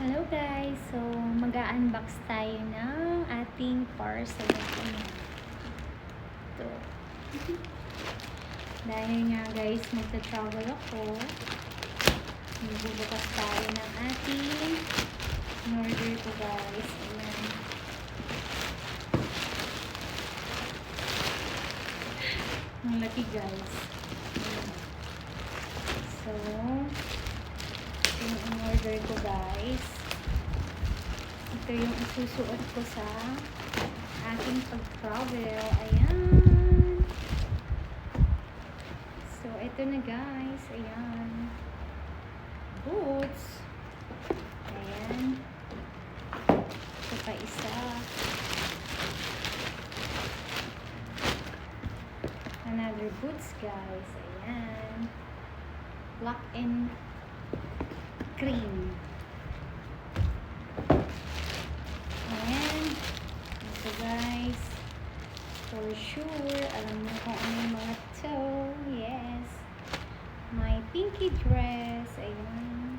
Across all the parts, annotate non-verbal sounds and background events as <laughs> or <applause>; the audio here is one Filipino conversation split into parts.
Hello guys! So, mag-unbox tayo ng ating parcel ito. <laughs> Dahil nga guys, magta-travel ako. Magbubukas tayo ng ating in-order ko guys. Ayan. <laughs> Ang laki guys. Ayan. So, in-order ko guys. Ito yung isusuot ko sa aking pag-travel. Ayan. So, ito na guys. Ayan. Boots. Ayan. Ito pa isa. Another boots guys. Ayan. Black and cream. Ayan. Ito guys. For sure, alam mo kung ano yung mga to. Yes. My pinky dress. Ayan.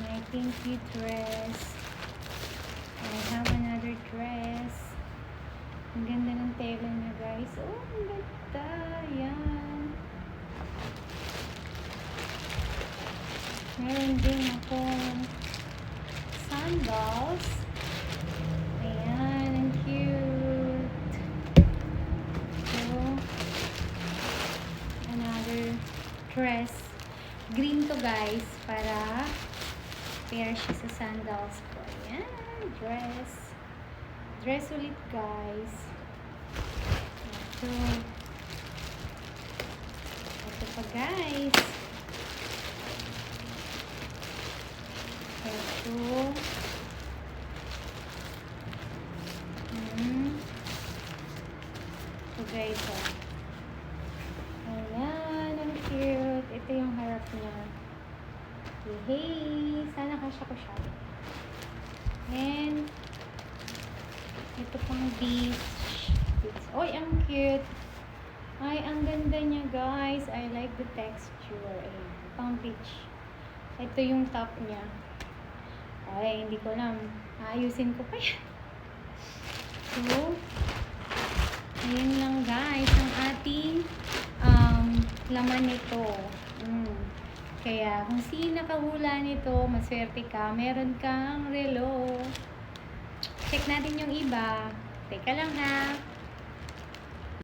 My pinky dress. I have another dress. Meron din akong sandals. Ayan, ang cute. So, another dress. Green to guys, para pair siya sa sandals ko. Ayan, dress. Dress ulit guys. Ito. Ito pa guys. Ito. Hmm. Ito guys. Ayan, ang cute. Ito yung harap niya. Hey, sana kasya ko siya. And, ito pang beach. beach. Oy, ang cute. Ay, ang ganda niya, guys. I like the texture. Ayan, pang beach. Ito yung top niya. Ay, hindi ko alam. Aayusin ko pa yan. So, ayun lang guys, ang ating um, laman nito. Mm. Kaya, kung sino nakahula nito, maswerte ka, meron kang relo. Check natin yung iba. Teka lang ha.